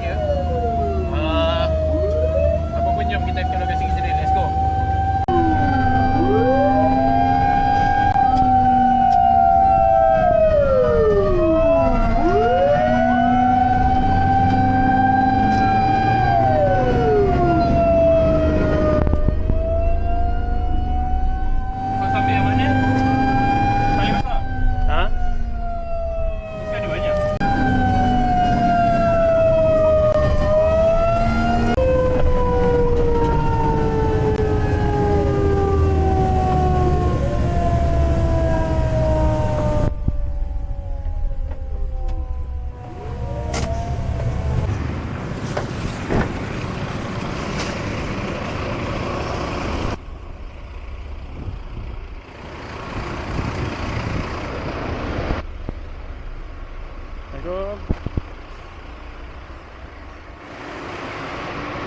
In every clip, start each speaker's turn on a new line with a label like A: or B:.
A: here.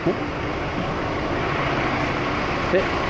A: Eh.
B: Pak.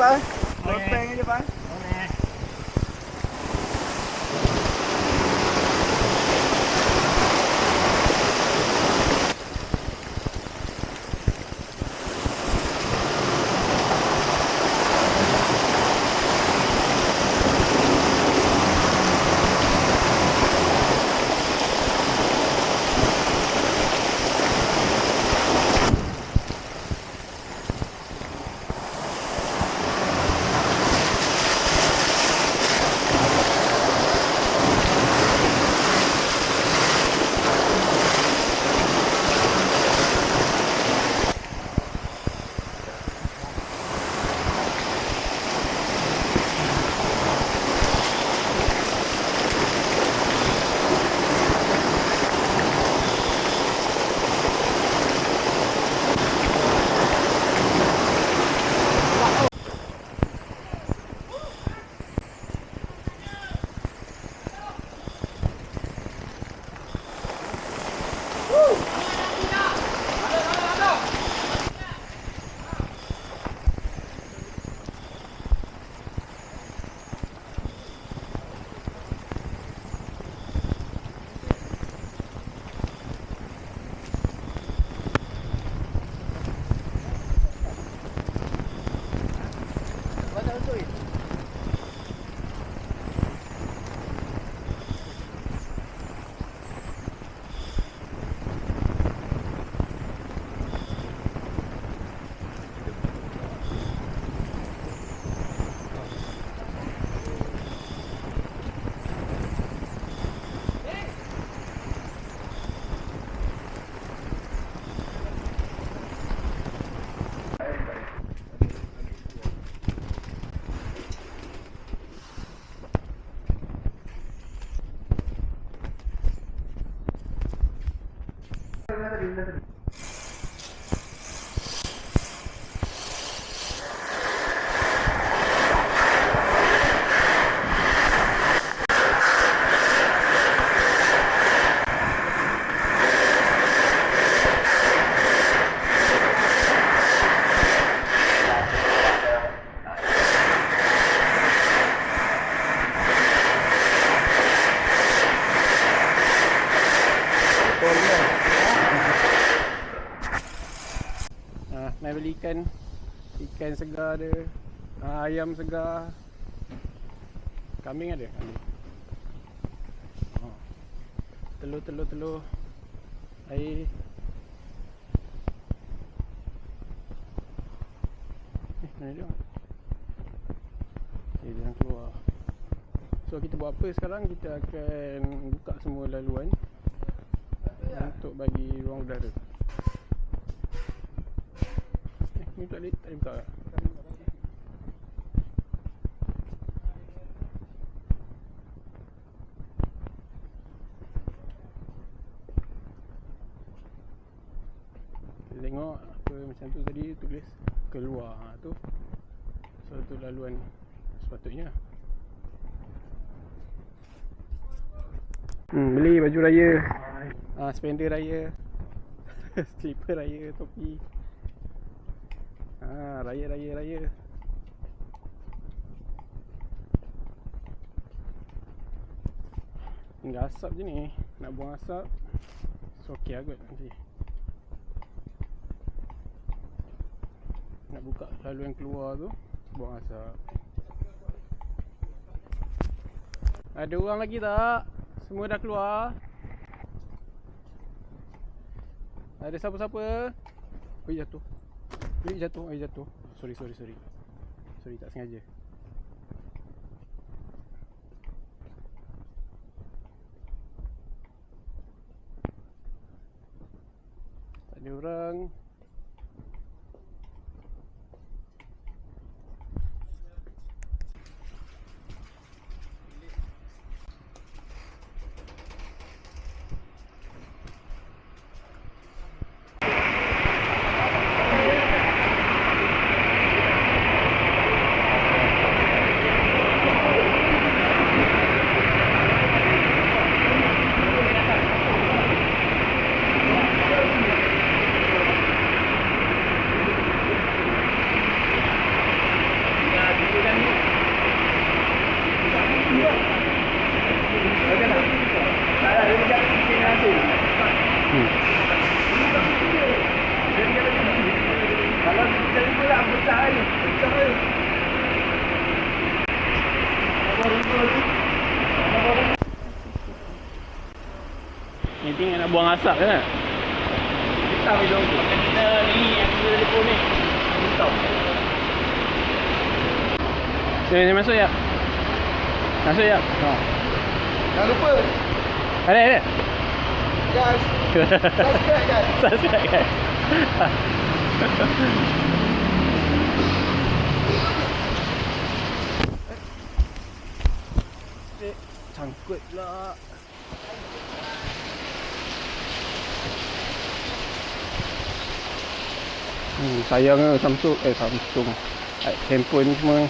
A: Banyak! in the segar ada ah, Ayam segar. Kambing ada? Kambing. Oh. Telur telur telur. Air. Eh mana dia Okay dia nak keluar. So kita buat apa sekarang? Kita akan buka semua laluan Untuk bagi ruang udara. Eh ni tak boleh tak boleh buka. tak? Kita tengok apa macam tu tadi tulis keluar. Ha, tu suatu laluan sepatutnya. Hmm, beli baju raya. Ah, spender raya. Slipper raya topi. Ah, raya raya raya. Tinggal asap je ni. Nak buang asap so okey lah kot nanti nak buka laluan keluar tu buang asap. Ada orang lagi tak? Semua dah keluar? Ada siapa-siapa? Oi jatuh. Oi jatuh Oi jatuh. Sorry sorry sorry. Sorry tak sengaja. Tak ada orang
B: Kalau jadi pula pecah air. Pecah air.
A: Ni tinggal nak buang asap je kan
B: Kita minum tu.
C: Kita ni yang kita telefon ni.
B: Kita.
A: Sini sini masuk ya Masuk ya oh.
B: Jangan lupa.
A: Ada ada
B: Guys. Subscribe guys.
A: Subscribe guys Eh, Sangkut pula Hmm, sayangnya Samsung eh Samsung eh, handphone ni semua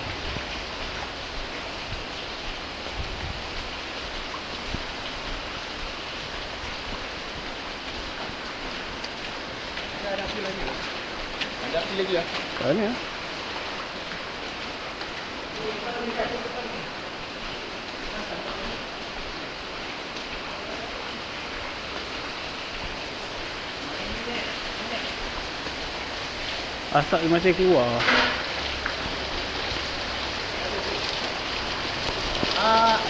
B: Ada api
A: mana ya? Asap dia masih keluar
C: Ah,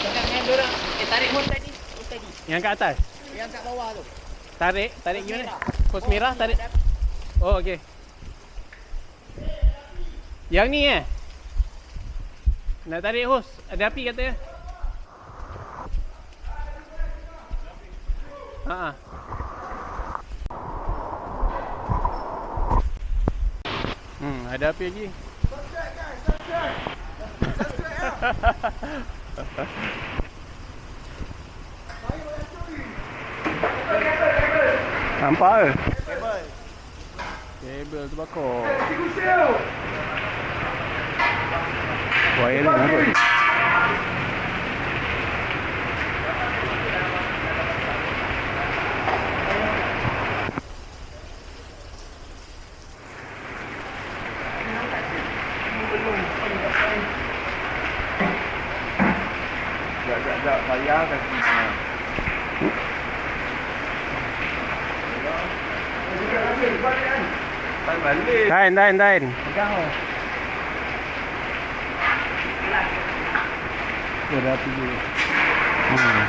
C: cakap dengan dia orang. Eh tarik hose tadi. Hose tadi.
A: Yang kat atas
C: Yang kat bawah tu.
A: Tarik Tarik
C: Hose
A: gimana?
C: merah.
A: Hos merah tarik Oh okey Yang ni eh Nak tarik hos Ada api katanya Haa Hmm, ada api lagi. Nampak ke?
B: Kabel.
A: Kabel tu bakar. Wire ni nampak.
B: của ele né, velho? Dạ, dạ,
A: dạ, dạ, dạ,
B: dạ, Đây,
A: đây, đây. Pergi. Hmm.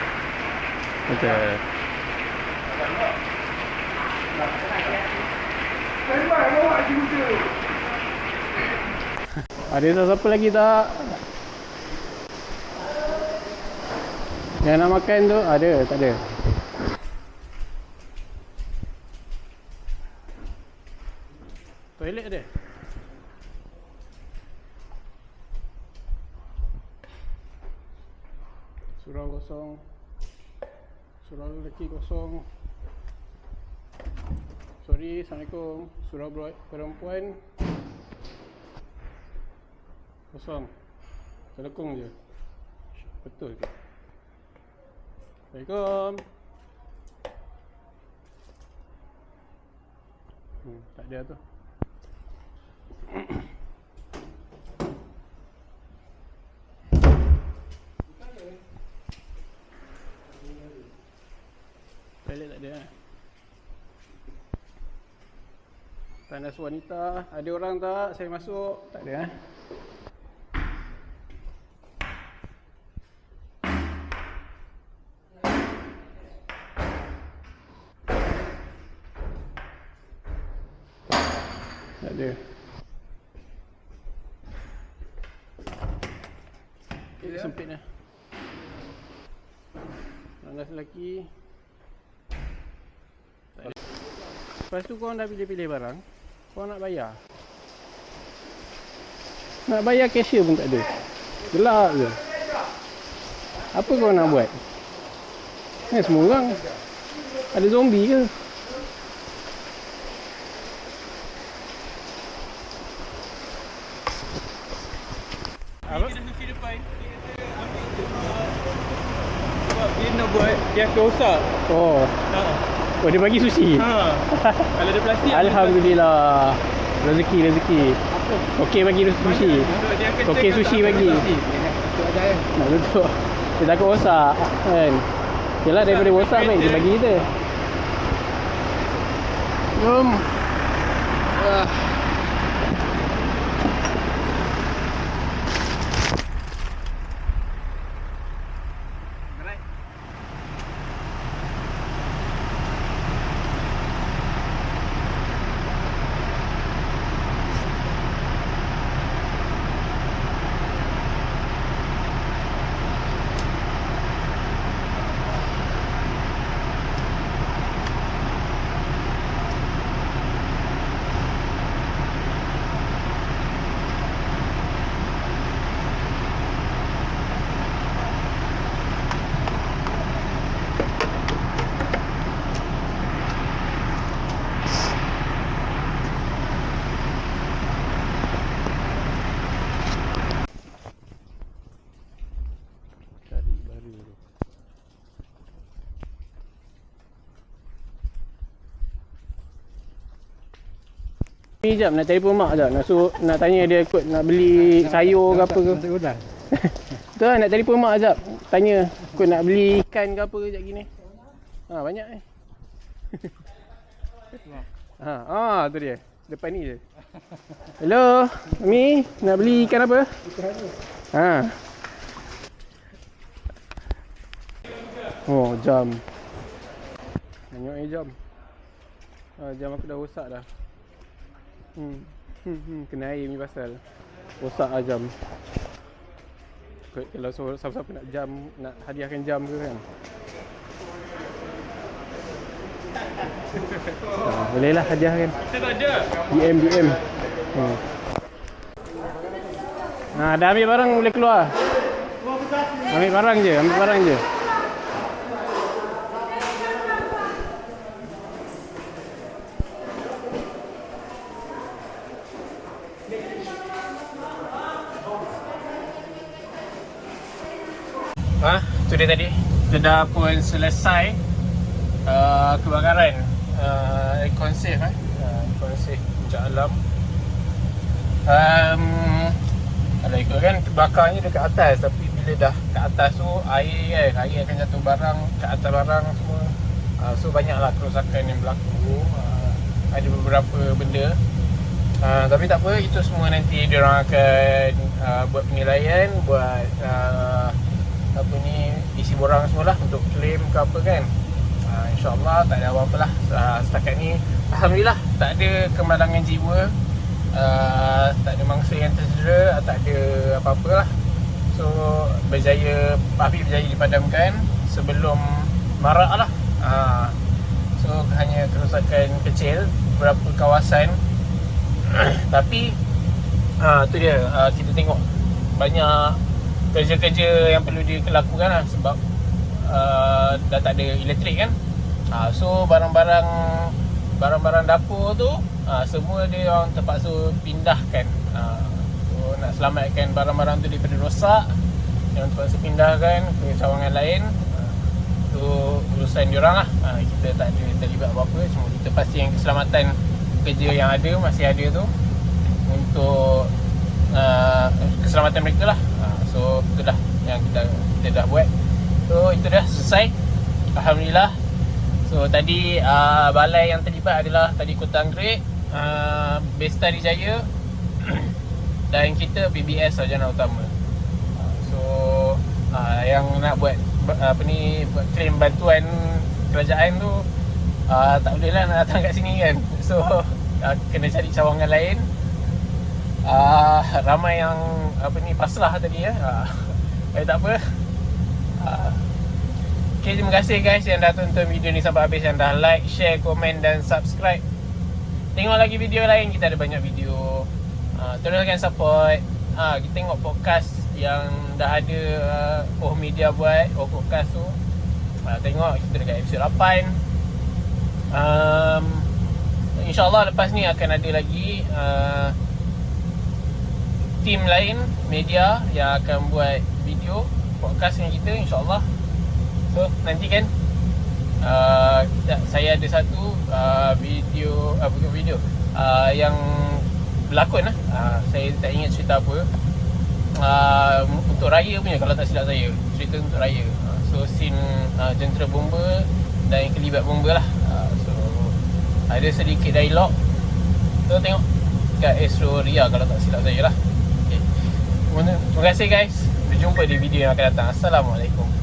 A: Betul. Ada siapa lagi tak? Yang nak makan tu ada, tak ada. Toilet ada? Surau kosong. Surau lelaki kosong. Sorry, Assalamualaikum. Surau bro- perempuan kosong. Selekung je. Betul ke? Assalamualaikum. Hmm, tak ada tu. Eh? Tandas wanita Ada orang tak? Saya masuk Tak ada eh? Tak ada Eh, sempit lah Tandas lelaki Tak ada. Lepas tu korang dah pilih-pilih barang Korang nak bayar. Nak bayar cashier pun tak ada. Gelap je. Apa korang nak buat? Ni semua orang. Ada zombie ke? Apa?
B: dia nak buat dia akan rosak.
A: Oh.
B: Ha.
A: Oh dia bagi sushi?
B: Ha. Kalau ada plastik
A: Alhamdulillah. Rezeki rezeki. Okey bagi sushi.
B: Dia
A: Okey, sushi bagi.
B: Tu aja kan.
A: Nak tutup Dia takut rosak kan? Yelah daripada rosak baik dia bagi kita Jom ah. Cari Ni jap nak telefon mak jap nak suruh nak tanya dia ikut nak beli sayur ke apa ke. Tu lah nak telefon mak jap tanya ikut nak beli ikan ke apa ke jap gini. Ha banyak eh. ha ah tu dia. Depan ni je. Hello, Mi, nak beli ikan apa? Ha. Oh, jam. Banyak eh jam. Ha, jam aku dah rosak dah. Hmm. Hmm, hmm. Kena air ni pasal. Rosak lah jam. Kalau so, siapa-siapa nak jam, nak hadiahkan jam ke kan? Ha, boleh lah.
B: Kita tak ada.
A: DM, DM. Hmm. Ha, dah ambil barang boleh keluar. Ambil barang je, ambil barang je. Ha, tu dia tadi. Kita dah pun selesai uh, kebakaran uh, aircon safe eh. Uh, aircon safe puncak alam. Um, kalau ikut kan bakarnya dekat atas tapi bila dah kat atas tu air kan air akan jatuh barang kat atas barang semua uh, so banyaklah kerosakan yang berlaku uh, ada beberapa benda Uh, tapi tak apa, itu semua nanti dia orang akan uh, buat penilaian, buat uh, apa ni isi borang semualah untuk claim ke apa kan. Uh, InsyaAllah tak ada apa-apa lah. Uh, Setakat ni Alhamdulillah tak ada kemalangan jiwa. Uh, Tak ada mangsa yang tercedera Tak ada apa-apa lah. So berjaya Api berjaya dipadamkan Sebelum marak lah. Uh, So hanya kerosakan kecil Beberapa kawasan. Tapi uh, tu dia uh, Kita tengok Banyak kerja-kerja yang perlu dilakukan lah Sebab uh, dah tak ada elektrik kan. Uh, So barang-barang Barang-barang dapur tu uh, Semua dia orang terpaksa pindahkan. Uh, So nak selamatkan barang-barang tu daripada rosak Yang terpaksa pindahkan ke cawangan lain. Uh, Tu urusan diorang lah. Uh, Kita tak ada terlibat apa-apa Cuma kita pastikan keselamatan kerja yang ada Masih ada tu Untuk uh, keselamatan mereka lah So itu dah yang kita, kita dah buat. So itu dah selesai. Alhamdulillah. So tadi uh, balai yang terlibat adalah Tadi Kota Anggrek uh, Bestari Jaya Dan kita BBS Sarjana Utama. Uh, So uh, Yang nak buat Apa ni Buat claim bantuan Kerajaan tu uh, Tak boleh lah nak datang kat sini kan. So uh, Kena cari cawangan lain uh, Ramai yang Apa ni Paslah tadi ya. Uh, Eh tak apa. Uh, Okay, terima kasih guys yang dah tonton video ni sampai habis Yang dah like, share, komen dan subscribe. Tengok lagi video lain, kita ada banyak video. Uh, Teruskan support. Uh, Kita tengok podcast yang dah ada uh, Oh Media buat, Oh Podcast tu. Uh, Tengok, kita dekat episode 8 um, InsyaAllah lepas ni akan ada lagi uh, Team lain, media yang akan buat video Podcast dengan kita insyaAllah. So nantikan uh, kita, Saya ada satu uh, video uh, Bukan video uh, Yang berlakon lah. Uh, Saya tak ingat cerita apa. Uh, Untuk raya punya Kalau tak silap saya Cerita untuk raya. Uh, So scene uh, Jentera bomba Dan yang kelibat bomba lah. Uh, So Ada sedikit dialog So tengok Kat Astro Ria Kalau tak silap saya lah. Terima kasih guys. Berjumpa di video yang akan datang. Assalamualaikum